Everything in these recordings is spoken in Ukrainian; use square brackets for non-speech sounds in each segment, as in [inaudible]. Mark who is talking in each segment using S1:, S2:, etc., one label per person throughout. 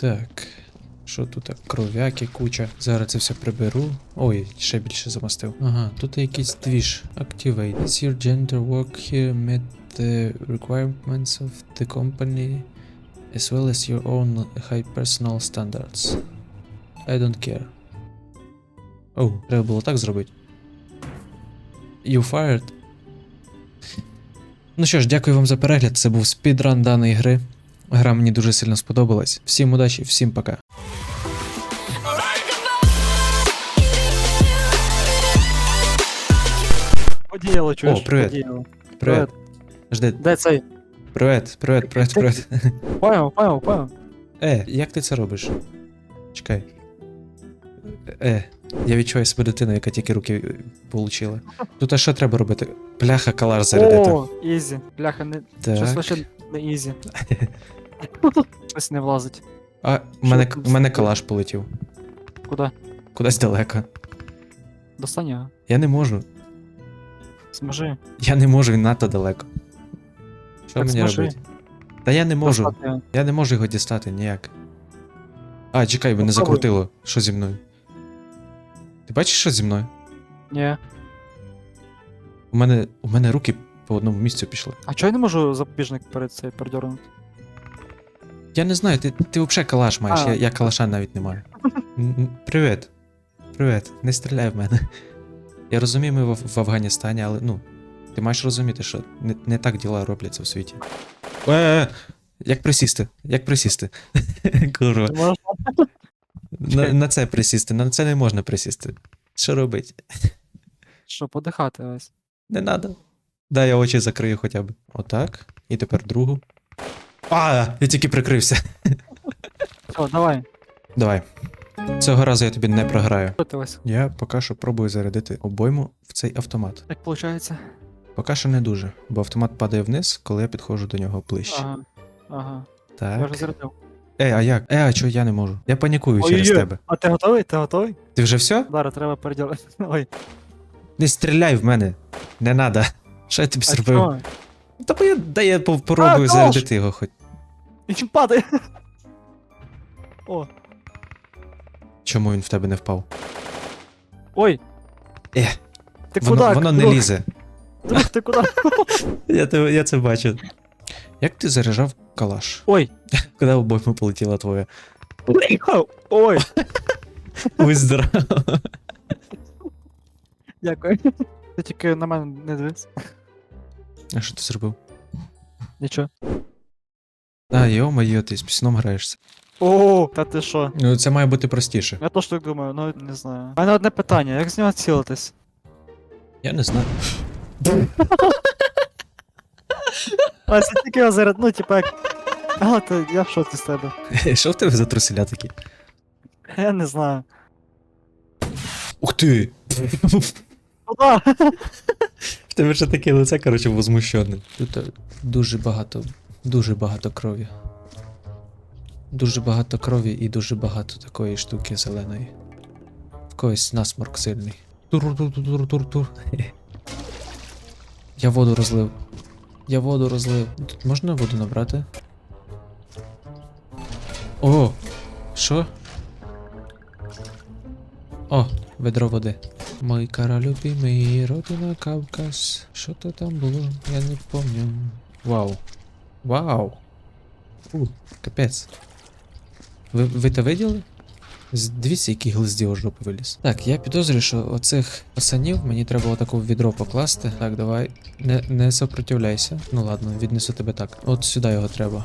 S1: Так. Що тут так? Кров'яки, куча. Зараз це все приберу. Ой, ще більше замостив. Ага, тут якийсь двіж. Activate. Your gender work here met the requirements of the company as well as your own high personal standards? I don't care. Оу, треба було так зробити. You fired. [laughs] Ну що ж, дякую вам за перегляд. Це був спідран даної гри. Гра мені дуже сильно сподобалась. Всім удачі, всім пока.
S2: Подіяло, чуєш?
S1: О, привіт.
S2: Подіяло.
S1: Привет. Жди.
S2: Де цей?
S1: Привет, привет, привет, привет.
S2: Поняв, поняв, поняв.
S1: Е, як ти це робиш? Чекай. Е, я відчуваю себе дитиною, яка тільки руки получила. Тут а що треба робити? Пляха калаш зарядити.
S2: О, ізі. Бляха, не... щось лише не ізі. [laughs] Щось не влазить.
S1: А, в мене, в мене калаш полетів.
S2: Куди?
S1: Кудись далеко.
S2: Достань його.
S1: Я не можу.
S2: Зможи.
S1: Я не можу, він надто далеко. Що
S2: Так
S1: мені
S2: зможи.
S1: робити? Та я не можу.
S2: Достати його.
S1: Я не можу його дістати ніяк. А, чекай, мене
S2: Попробуй.
S1: закрутило. Що зі мною? Ти бачиш, що зі мною?
S2: Ні.
S1: У мене, у мене руки по одному місцю пішли.
S2: А чого я не можу запобіжник перед цей передернути?
S1: Я не знаю, ти, ти взагалі калаш маєш,
S2: А.
S1: я, я калаша навіть не маю. М, м, Привіт. Привіт, не стріляй в мене. [laughs] Я розумію, ми в, в Афганістані, але ну. Ти маєш розуміти, що не, не так діла робляться в світі. Е, е, як присісти? Як присісти? [laughs] Курва.
S2: Ти можеш?
S1: На, на це присісти, на це не можна присісти. Що робить?
S2: Що, подихати ось.
S1: Не надо. Дай я очі закрию хоча б. Отак. І тепер другу. А, я тільки прикрився.
S2: Все, давай.
S1: Давай. Цього разу я тобі не програю.
S2: Що?
S1: Я поки що пробую зарядити обойму в цей автомат.
S2: Як виходить?
S1: Поки що не дуже, бо автомат падає вниз, коли я підходжу до нього ближче.
S2: Ага. Ага. Я
S1: Так.
S2: вже зарядив.
S1: Е, а як? Е, а чого я не можу? Я панікую через
S2: Ой-ой-ой.
S1: тебе.
S2: А ти готовий? Ти готовий?
S1: Ти вже все?
S2: Зараз треба переділити. [laughs] Ой.
S1: Не стріляй в мене. Не надо. Що я тобі
S2: А
S1: зробив?
S2: чого?
S1: Та бо я, дай я попробую
S2: А,
S1: зарядити його хоч.
S2: Він падає. О.
S1: Чому він в тебе не впав?
S2: Ой.
S1: Е,
S2: Ти
S1: Воно,
S2: куди?
S1: воно не
S2: друг?
S1: лізе.
S2: Друг, ти куди? [laughs]
S1: Я, я це бачу. Як ти заряджав калаш?
S2: Ой. [laughs]
S1: Куди обойма полетіла твоя?
S2: Ой.
S1: Виздоров.
S2: Дякую. Ти тільки на мене не дивись.
S1: А що ти зробив?
S2: Нічого.
S1: А, йо-моє, ти з пісном граєшся.
S2: О, та ти що?
S1: Ну, це має бути простіше.
S2: Я теж так думаю, ну не знаю. У мене одне питання, як з нього цілитись?
S1: Я не знаю. [laughs]
S2: А це тільки його заряд, ну типа як. А, то я в шоці з тебе. [laughs]
S1: Що в тебе за труселя такі?
S2: Я не знаю.
S1: Ух ти!
S2: Куда?
S1: Тебе ще таке лице, коротше, возмущене. Тут е, дуже багато, дуже багато крові. Дуже багато крові і дуже багато такої штуки зеленої. В когось насморк сильний. Тур-тур-тур-тур-тур. [laughs] Я воду розлив. Я воду розлив. Тут можна воду набрати? О! Що? О, ведро води. Мой кара любимий, родина Кавказ. Що то там було? Я не пам'ятаю. Вау. Вау. Фу, капець. Ви, ви те виділи? Дивіться, який глизді у жопу виліз. Так, я підозрюю, що оцих пацанів мені треба отаку в відро покласти. Так, давай. Не, не сопротивляйся. Ну ладно, віднесу тебе так. От сюди його треба.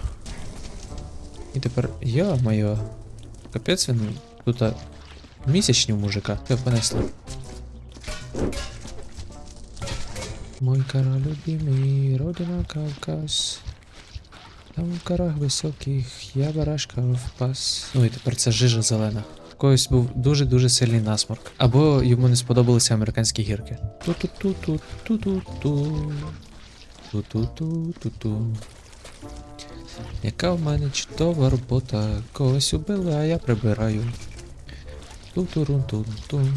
S1: І тепер. Я моє. Капець він тут місячні мужика. Все, понесли. Мой кара любимий, родина Кавказ. Там в карах високих я барашка впас. Ну і тепер це жижа зелена. В когось був дуже-дуже сильний насморк. Або йому не сподобалися американські гірки. Ту-ту-ту-ту-ту-ту. Ту-ту-ту-ту-ту. Яка в мене чудова робота. Когось убили, а я прибираю. Ту-ту-рун-тун-тун.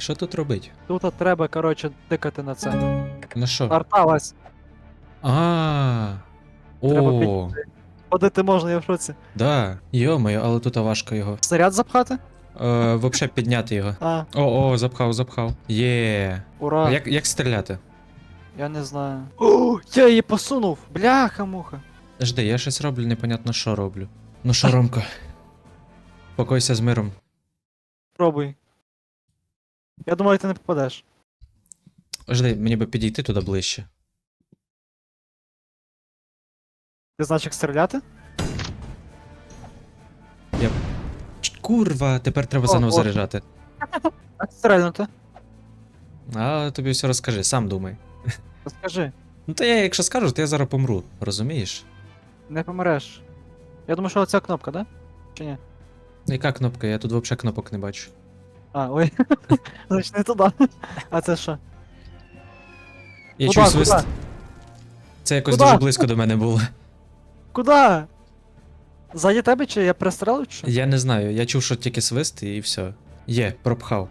S1: Що тут робить?
S2: Тут от треба, коротше, тикати на це.
S1: На що?
S2: Арталась.
S1: А.
S2: Треба
S1: О.
S2: Ходити можна, я в шоці.
S1: Да, йомаю, але тут важко його.
S2: Снаряд запхати?
S1: Е, вообще підняти його.
S2: А,
S1: О, о, запхав, запхав. Є.
S2: ура.
S1: Як, як стріляти?
S2: Я не знаю. О, я її посунув! Бляха-муха.
S1: Жди, я щось роблю, непонятно що роблю. Ну що, Ромко? Покойся з миром.
S2: Пробуй. Я думаю, ти не попадеш.
S1: Жди, мені би підійти туди ближче.
S2: Ти знаєш, як стріляти?
S1: Ч- Курва, тепер треба
S2: О,
S1: заново
S2: о.
S1: заряджати. [laughs]
S2: Як стрельнути?
S1: А тобі все розкажи, сам думай.
S2: Розкажи.
S1: Ну то я, якщо скажу, то я зараз помру, розумієш?
S2: Не помреш. Я думаю, що оця кнопка, да? Чи ні?
S1: Яка кнопка? Я тут взагалі кнопок не бачу.
S2: А, ой. [laughs] Значить, не туди. А це що?
S1: Я
S2: Куда,
S1: чую свист.
S2: куда?
S1: Це якось
S2: Куда?
S1: дуже близько до мене було.
S2: Куда? Ззаді тебе чи я пристрелив чи що?
S1: Я не знаю, я чув, що тільки свист і все. Є, пропхав.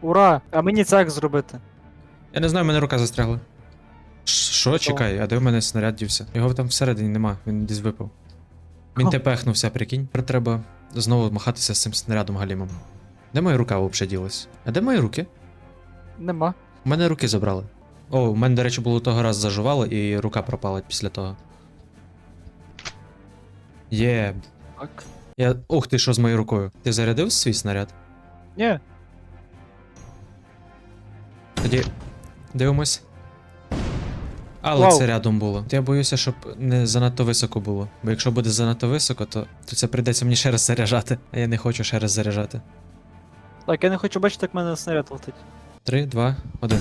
S2: Ура! А мені це як зробити?
S1: Я не знаю, в мене рука застрягла. Ш- Що, чекай, а де в мене снаряд дівся? Його там всередині нема, він десь випав. Він
S2: Ха.
S1: тепехнувся, прикинь. Тепер треба знову махатися з цим снарядом галімом. Де моя рука взагалі ділась? А де мої руки?
S2: Нема.
S1: У мене руки забрали. О, у мене, до речі, було того раз зажувало, і рука пропала після того. Є.
S2: Так.
S1: Я. Ух ти, що з моєю рукою? Ти зарядив свій снаряд?
S2: Ні.
S1: Тоді дивимось. Але
S2: Вау.
S1: це рядом було. Я боюся, щоб не занадто високо було. Бо якщо буде занадто високо, то, то це прийдеться мені ще раз заряджати. А я не хочу ще раз заряджати.
S2: Так, я не хочу бачити, як мене снаряд летить.
S1: Три, два, один.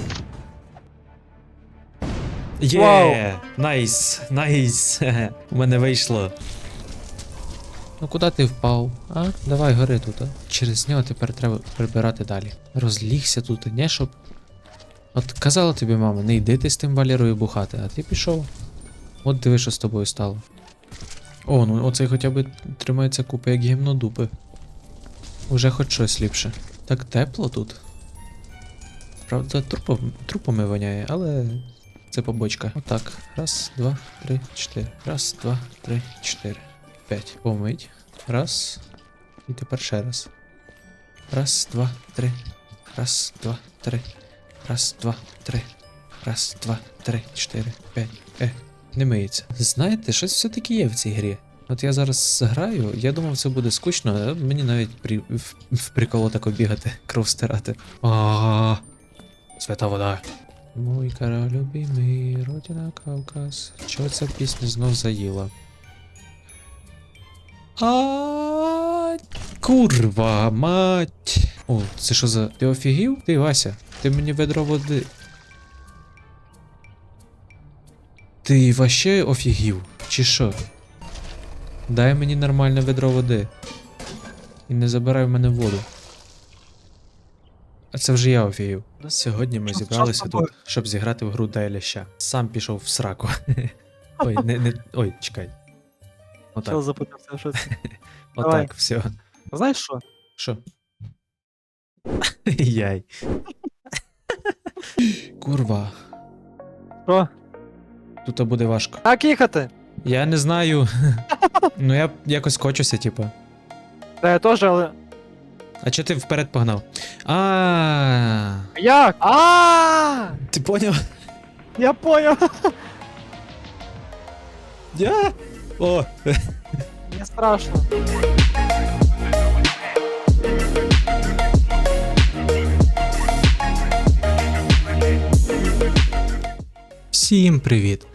S1: Є! Найс! Найс! [laughs] У мене вийшло. Ну куди ти впав? А? Давай гори тут, а. Через нього тепер треба прибирати далі. Розлігся тут, не щоб. От казала тобі мама, не йди ти з тим Валерою бухати, а ти пішов. От диви, що з тобою стало. О, ну оцей хоча б тримається купи, як гімно дупи. Уже хоч щось ліпше. Так тепло тут. Правда, трупом, трупами воняє, але це побочка. Отак. Раз, два, три, чотири. Раз, два, три, чотири. П'ять. Помить. Раз. І тепер ще раз. Раз, два, три. Раз, два, три. Раз, два, три. Раз, два, три, чотири, п'ять. Е, не миється. Знаєте, щось все-таки є в цій грі. От я зараз граю, я думав, це буде скучно, а мені навіть при, в, в приколо тако бігати, [laughs] кров стирати. А, Свята вода. Мой кара любимий, родина Кавказ. Чого ця пісня знов заїла? А курва, мать. О, це що за. Ти офігів? Ти, Вася, ти мені ведро води. Ти вообще офігів? Чи що? Дай мені нормальне ведро води. І не забирай в мене воду. А це вже я офігів. Сьогодні ми зібралися тут, щоб зіграти в гру Дай ляща. Сам пішов в сраку. [laughs] Ой, не, не. Ой, чекай. Отак.
S2: запутався, що це? [laughs] давай.
S1: Отак, все.
S2: Знаєш що?
S1: Що? [laughs] Яй. Курва.
S2: Що?
S1: Тут буде важко.
S2: Так їхати!
S1: Я не знаю. [laughs] ну я якось кочуся, типу.
S2: Та я теж, але.
S1: А чого ти вперед погнав? А,
S2: Як? А!
S1: ти поняв?
S2: Я поняв!
S1: Я? О,
S2: Мені страшно.
S1: Всім привіт!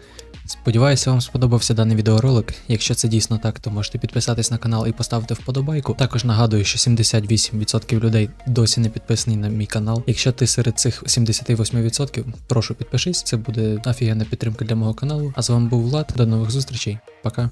S1: Сподіваюся, вам сподобався даний відеоролик. Якщо це дійсно так, то можете підписатись на канал і поставити вподобайку. Також нагадую, що 78% людей досі не підписані на мій канал. Якщо ти серед цих 78%, прошу підпишись, це буде офігенна підтримка для мого каналу. А з вами був Влад. До нових зустрічей. Пока.